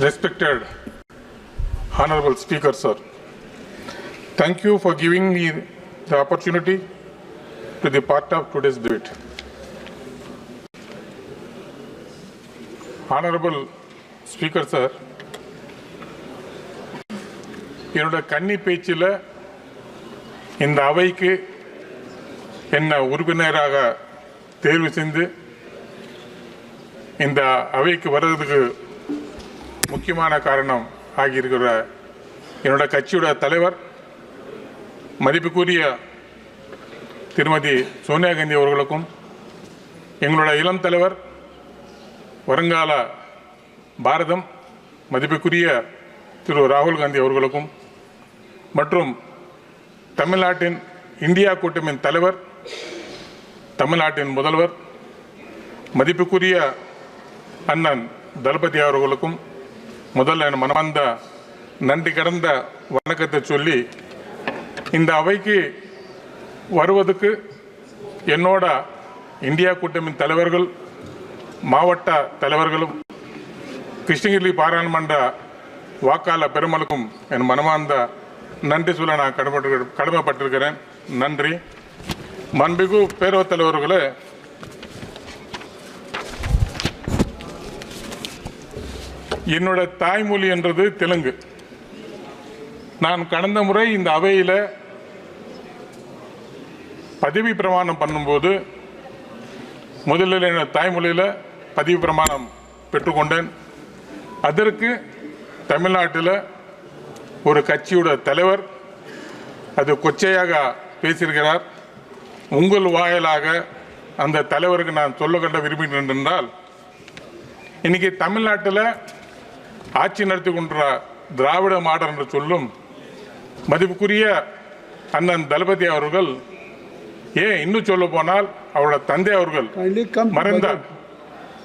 Respected Honorable Speaker, sir. Thank you for giving me the opportunity to be part of today's debate. Honorable Speaker, sir. என்னோட கன்னி பேச்சில் இந்த அவைக்கு என்னை உறுப்பினராக தேர்வு செய்து இந்த அவைக்கு வர்றதுக்கு முக்கியமான காரணம் ஆகியிருக்கிற என்னோட கட்சியோட தலைவர் மதிப்புக்குரிய திருமதி சோனியா காந்தி அவர்களுக்கும் எங்களோட இளம் தலைவர் வருங்கால பாரதம் மதிப்புக்குரிய திரு ராகுல் காந்தி அவர்களுக்கும் மற்றும் தமிழ்நாட்டின் இந்தியா கூட்டமின் தலைவர் தமிழ்நாட்டின் முதல்வர் மதிப்புக்குரிய அண்ணன் தளபதி அவர்களுக்கும் முதல்ல என் மனமார்ந்த நன்றி கடந்த வணக்கத்தை சொல்லி இந்த அவைக்கு வருவதுக்கு என்னோட இந்தியா கூட்டமின் தலைவர்கள் மாவட்ட தலைவர்களும் கிருஷ்ணகிரி பாராளுமன்ற வாக்காளர் பெருமளுக்கும் என் மனமார்ந்த நன்றி சொல்ல நான் கடமைப்பட்டு கடமைப்பட்டிருக்கிறேன். நன்றி. மண்பிகு பேரவைத் தலைவர்களே என்னோட தாய்மொழி என்றது தெலுங்கு. நான் கடந்த முறை இந்த அவையில் பதவி பிரமாணம் பண்ணும்போது முதலில் என்னோட தாய்மொழியில் பதவி பிரமாணம் பெற்றுக்கொண்டேன். அதற்கு தமிழ்நாட்டில் ஒரு கட்சியோட தலைவர் அது கொச்சையாக பேசியிருக்கிறார். உங்கள் வாயிலாக அந்த தலைவருக்கு நான் சொல்ல கண்ட விரும்புகிறேன் என்றால் இன்றைக்கி தமிழ்நாட்டில் ஆட்சி நடத்தி கொண்ட திராவிட மாடல் என்று சொல்லும் மதிப்புக்குரிய அண்ணன் தளபதி அவர்கள் ஏன் இன்னும் சொல்ல போனால் அவரோட தந்தை அவர்கள் மறைந்தார்.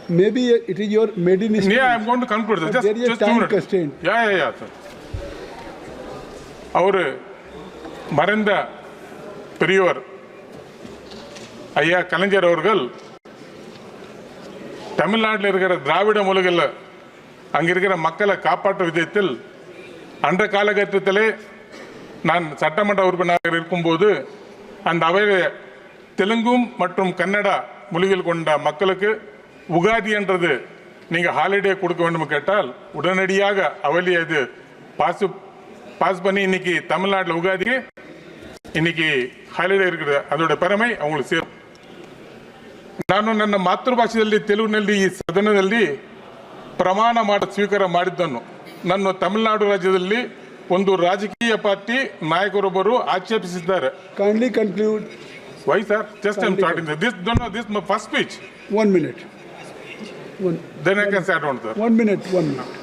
Maybe it is your maiden Yeah. I'm going to conclude. But Just, just time constraint. Yeah, yeah, yeah, sir. அவரு மறைந்த பெரியவர் ஐயா கலைஞர் அவர்கள் தமிழ்நாட்டில் இருக்கிற திராவிட மொழிகளில் அங்க இருக்கிற மக்களை காப்பாற்றும் விதத்தில் அன்ற காலகட்டத்திலே நான் சட்டமன்ற உறுப்பினராக இருக்கும்போது அந்த அவையில் தெலுங்கும் மற்றும் கன்னடா மொழிகள் கொண்ட மக்களுக்கு உகாதி என்றது நீங்க ஹாலிடே கொடுக்க வேண்டும் கேட்டால் உடனடியாக அவையிலே அது பாஸ் பாஸ் பண்ணி இன்னைக்கு தமிழ்நாட்டில் உகாதிக்கு இன்னைக்கு ಹಾಲಿಡೇ இருக்குது ಅದರ பெருமை அவங்களுக்கு ಸೇರು ನಾನು ನನ್ನ ಮಾತೃಭಾಷೆಯಲ್ಲಿ ತೆಲುಗಿನಲ್ಲಿ ಈ ಸದನದಲ್ಲಿ ಪ್ರಮಾಣ ಮಾಡ ಸ್ವೀಕಾರ ಮಾಡಿದ್ದನ್ನು ನನ್ನ ತಮಿಳುನಾಡು ರಾಜ್ಯದಲ್ಲಿ ಒಂದು ರಾಜಕೀಯ ಪಾರ್ಟಿ ನಾಯಕರೊಬ್ಬರು ಆಕ್ಷೇಪಿಸಿದ್ದಾರೆ Kindly conclude. Why sir just I'm starting this this my first speech One minute. One, then I can start on sir one minute, one minute.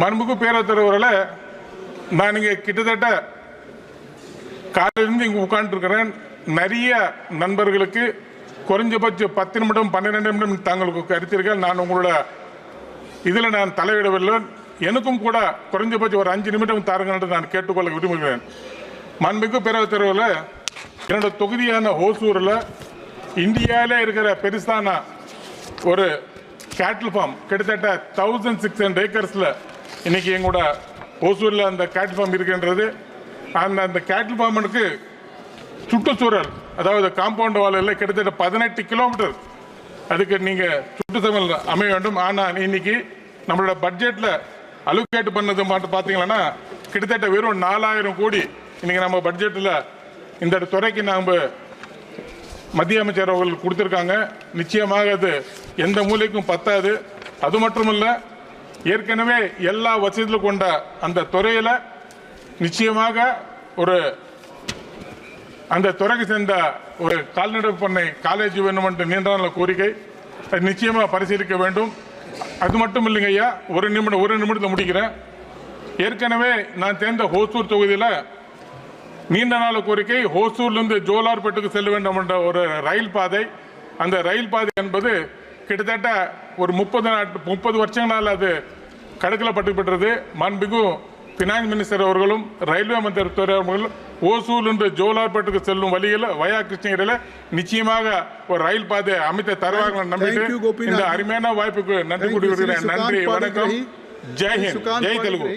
மண்புக்கு பேரத்தலைவரில் நான் இங்கே கிட்டத்தட்ட காலையிலேருந்து இங்கே உட்காந்துருக்கிறேன் நிறைய நண்பர்களுக்கு குறைஞ்சபட்சம் பத்து நிமிடம் பன்னிரெண்டு நிமிடம் தாங்களுக்கு கருத்தீர்கள் நான் உங்களோட இதில் நான் தலையிடவில்லை. எனக்கும் கூட குறைஞ்சபட்சம் ஒரு அஞ்சு நிமிடம் தாருங்கள் என்று நான் கேட்டுக்கொள்ள விரும்புகிறேன். மண்மிகு பேரவைத் தெருவில் என்னோட தொகுதியான ஓசூரில் இந்தியாவிலே இருக்கிற பெருசான ஒரு கேட்டில் ஃபார்ம் கிட்டத்தட்ட தௌசண்ட் சிக்ஸ் ஹண்ட்ரட் ஏக்கர்ஸில் இன்றைக்கி எங்களோட ஓசூரில் அந்த கேட்டில் ஃபார்ம் இருக்கின்றது. அந்த அந்த கேட்டில் ஃபார்முக்கு சுற்றுச்சூழல் அதாவது காம்பவுண்ட் வாலில் கிட்டத்தட்ட பதினெட்டு கிலோமீட்டர் அதுக்கு நீங்கள் சுற்றுச்சூழல் அமைய வேண்டும். ஆனால் இன்னைக்கு நம்மளோட பட்ஜெட்டில் அலுகேட் பண்ணது மட்டும் பார்த்தீங்கன்னா கிட்டத்தட்ட வெறும் நாலாயிரம் கோடி இன்னைக்கு நம்ம பட்ஜெட்டில் இந்த துறைக்கு நாம் மத்திய அமைச்சர் அவர்கள் கொடுத்துருக்காங்க. நிச்சயமாக அது எந்த மூலைக்கும் பத்தாது. அது மட்டுமல்ல ஏற்கனவே எல்லா வசதிகளும் கொண்ட அந்த துறையில் நிச்சயமாக ஒரு அந்த துறைக்கு சேர்ந்த ஒரு கால்நடை பண்ணை காலேஜ் வேணும் என்று நீண்ட நாள் கோரிக்கை. அது நிச்சயமாக பரிசீலிக்க வேண்டும். அது மட்டும் இல்லைங்க ஐயா ஒரு நிமிடம் ஒரு நிமிடத்தில் முடிக்கிறேன். ஏற்கனவே நான் தேர்ந்த ஹோசூர் தொகுதியில் நீண்ட நாள் கோரிக்கை ஹோசூர்லேருந்து ஜோலார்பேட்டுக்கு செல்ல வேண்டும் என்ற ஒரு ரயில் பாதை. அந்த ரயில் பாதை என்பது கிட்டத்தட்ட ஒரு முப்பது நாட்டு முப்பது வருஷங்களால் அது கடுக்கலப்பட்டு பெற்றது மாண்புமிகு பினான்ஸ் மினிஸ்டர் அவர்களும் ரயில்வே மந்திரத்துறை அவர்களும் ஓசூல் என்று ஜோலார்பேட்டுக்கு செல்லும் வழியில் வயா கிருஷ்ணகிரியில் நிச்சயமாக ஒரு ரயில் பாதை அமைத்து தருவார்கள் நம்பிட்டு. இந்த அருமையான வாய்ப்புக்கு நன்றி Sri நன்றி வணக்கம் Panigrahi. ஜெய் ஹிந்த் Sukant ஜெய் தெலுங்கு.